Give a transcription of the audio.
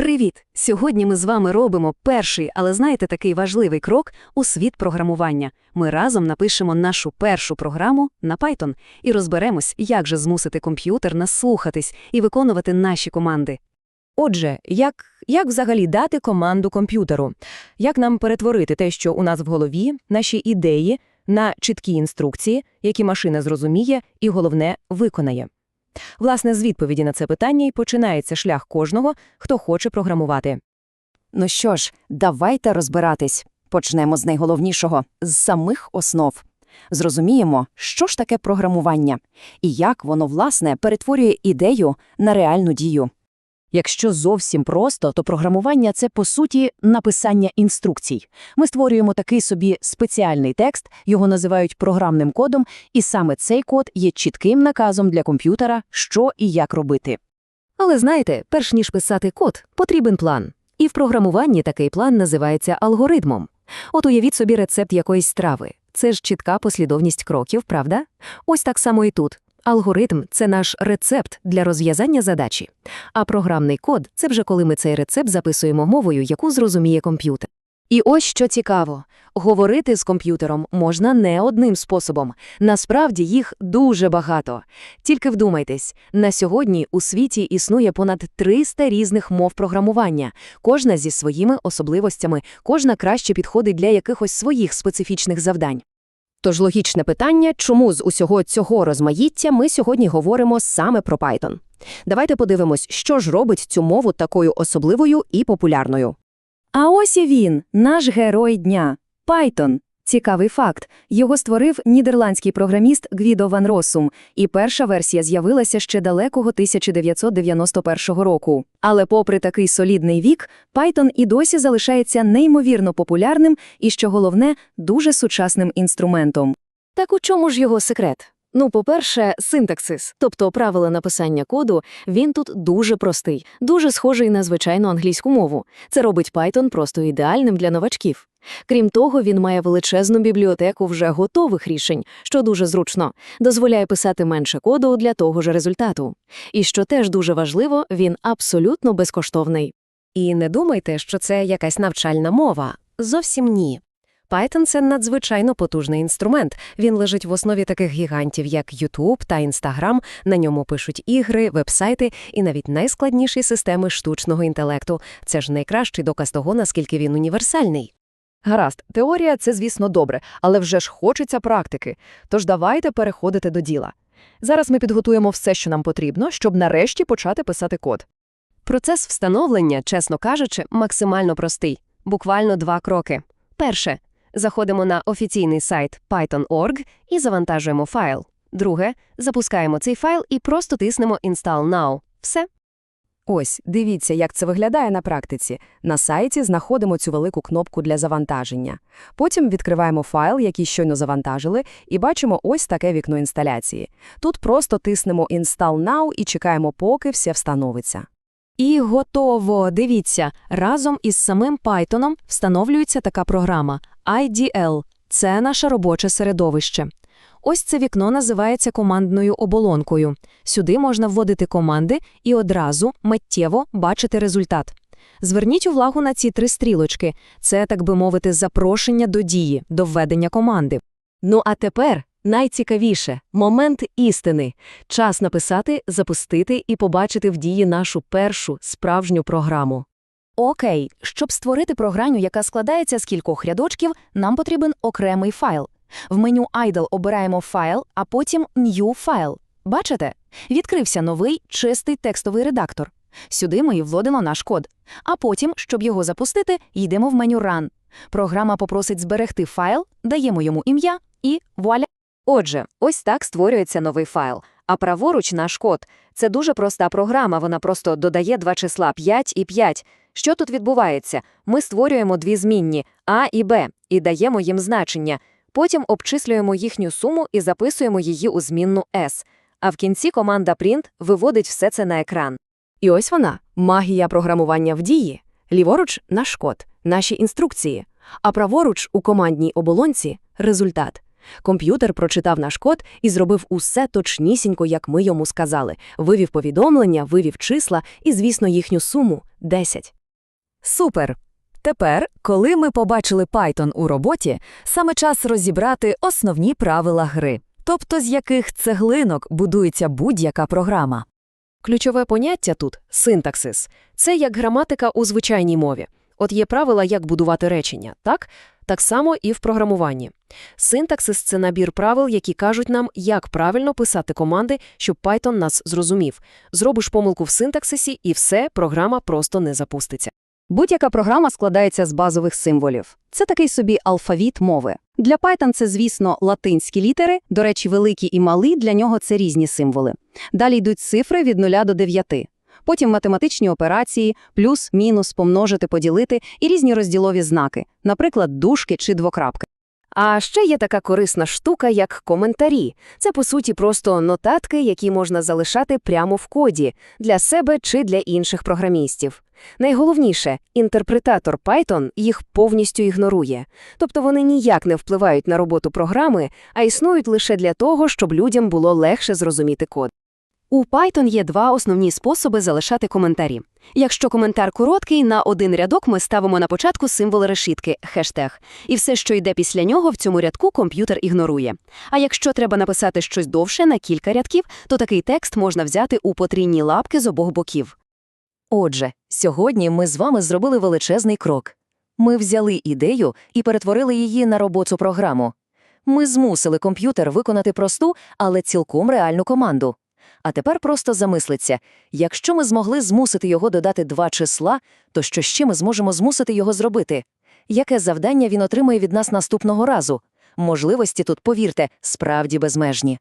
Привіт! Сьогодні ми з вами робимо перший, але знаєте, такий важливий крок у світ програмування. Ми разом напишемо нашу першу програму на Python і розберемось, як же змусити комп'ютер наслухатись і виконувати наші команди. Отже, як, як взагалі дати команду комп'ютеру? Як нам перетворити те, що у нас в голові, наші ідеї, на чіткі інструкції, які машина зрозуміє і, головне, виконає? Власне, з відповіді на це питання і починається шлях кожного, хто хоче програмувати. Ну що ж, давайте розбиратись. Почнемо з найголовнішого з самих основ. Зрозуміємо, що ж таке програмування і як воно, власне, перетворює ідею на реальну дію. Якщо зовсім просто, то програмування – це, по суті, написання інструкцій. Ми створюємо такий собі спеціальний текст, його називають програмним кодом, і саме цей код є чітким наказом для комп'ютера, що і як робити. Але знаєте, перш ніж писати код, потрібен план. І в програмуванні такий план називається алгоритмом. От уявіть собі рецепт якоїсь страви. Це ж чітка послідовність кроків, правда? Ось так само і тут. Алгоритм це наш рецепт для розв'язання задачі. А програмний код це вже коли ми цей рецепт записуємо мовою, яку зрозуміє комп'ютер. І ось що цікаво: говорити з комп'ютером можна не одним способом. Насправді їх дуже багато. Тільки вдумайтесь, на сьогодні у світі існує понад 300 різних мов програмування, кожна зі своїми особливостями, кожна краще підходить для якихось своїх специфічних завдань. Тож логічне питання, чому з усього цього розмаїття ми сьогодні говоримо саме про Python. Давайте подивимось, що ж робить цю мову такою особливою і популярною. А ось і він, наш герой дня – Python. Цікавий факт. Його створив нідерландський програміст Гвідо Ван Росум, і перша версія з'явилася ще далекого 1991 року. Але попри такий солідний вік, Python і досі залишається неймовірно популярним і, що головне, дуже сучасним інструментом. Так у чому ж його секрет? Ну, по-перше, синтаксис, тобто правила написання коду, він тут дуже простий, дуже схожий на звичайну англійську мову. Це робить Python просто ідеальним для новачків. Крім того, він має величезну бібліотеку вже готових рішень, що дуже зручно, дозволяє писати менше коду для того ж результату. І що теж дуже важливо, він абсолютно безкоштовний. І не думайте, що це якась навчальна мова. Зовсім ні. Python – це надзвичайно потужний інструмент. Він лежить в основі таких гігантів, як YouTube та Instagram. На ньому пишуть ігри, вебсайти і навіть найскладніші системи штучного інтелекту. Це ж найкращий доказ того, наскільки він універсальний. Гаразд, теорія це, звісно, добре, але вже ж хочеться практики. Тож давайте переходити до діла. Зараз ми підготуємо все, що нам потрібно, щоб нарешті почати писати код. Процес встановлення, чесно кажучи, максимально простий. Буквально два кроки. Перше. Заходимо на офіційний сайт python.org і завантажуємо файл. Друге. Запускаємо цей файл і просто тиснемо Install Now. Все. Ось, дивіться, як це виглядає на практиці. На сайті знаходимо цю велику кнопку для завантаження. Потім відкриваємо файл, який щойно завантажили, і бачимо ось таке вікно інсталяції. Тут просто тиснемо Install Now і чекаємо, поки все встановиться. І готово. Дивіться, разом із самим Python встановлюється така програма IDL. Це наше робоче середовище. Ось це вікно називається командною оболонкою. Сюди можна вводити команди і одразу миттєво бачити результат. Зверніть увагу на ці три стрілочки. Це, так би мовити, запрошення до дії, до введення команди. Ну а тепер найцікавіше момент істини. Час написати, запустити і побачити в дії нашу першу справжню програму. Окей, щоб створити програму, яка складається з кількох рядочків, нам потрібен окремий файл. В меню Idle обираємо файл, а потім New File. Бачите? Відкрився новий чистий текстовий редактор. Сюди ми і вводимо наш код. А потім, щоб його запустити, йдемо в меню Run. Програма попросить зберегти файл, даємо йому ім'я і вуаля. Отже, ось так створюється новий файл. А праворуч наш код. Це дуже проста програма, вона просто додає два числа 5 і 5. Що тут відбувається? Ми створюємо дві змінні А і Б і даємо їм значення. Потім обчислюємо їхню суму і записуємо її у змінну S. А в кінці команда print виводить все це на екран. І ось вона магія програмування в дії. Ліворуч наш код, наші інструкції, а праворуч у командній оболонці результат. Комп'ютер прочитав наш код і зробив усе точнісінько, як ми йому сказали. Вивів повідомлення, вивів числа і, звісно, їхню суму – 10. Супер! Тепер, коли ми побачили Python у роботі, саме час розібрати основні правила гри, тобто з яких цеглинок будується будь-яка програма. Ключове поняття тут – синтаксис. Це як граматика у звичайній мові. От є правила, як будувати речення, так? Так само і в програмуванні. Синтаксис – це набір правил, які кажуть нам, як правильно писати команди, щоб Python нас зрозумів. Зробиш помилку в синтаксисі, і все, програма просто не запуститься. Будь-яка програма складається з базових символів. Це такий собі алфавіт мови. Для Python це, звісно, латинські літери, до речі, великі і малі, для нього це різні символи. Далі йдуть цифри від 0 до 9. Потім математичні операції, плюс, мінус, помножити, поділити і різні розділові знаки, наприклад, дужки чи двокрапки. А ще є така корисна штука, як коментарі. Це, по суті, просто нотатки, які можна залишати прямо в коді для себе чи для інших програмістів. Найголовніше, інтерпретатор Python їх повністю ігнорує. Тобто вони ніяк не впливають на роботу програми, а існують лише для того, щоб людям було легше зрозуміти код. У Python є два основні способи залишати коментарі. Якщо коментар короткий, на один рядок ми ставимо на початку символ решітки – хештег. І все, що йде після нього, в цьому рядку комп'ютер ігнорує. А якщо треба написати щось довше на кілька рядків, то такий текст можна взяти у потрійні лапки з обох боків. Отже, сьогодні ми з вами зробили величезний крок. Ми взяли ідею і перетворили її на робочу програму. Ми змусили комп'ютер виконати просту, але цілком реальну команду. А тепер просто замислиться, якщо ми змогли змусити його додати два числа, то що ще ми зможемо змусити його зробити? Яке завдання він отримає від нас наступного разу? Можливості тут, повірте, справді безмежні.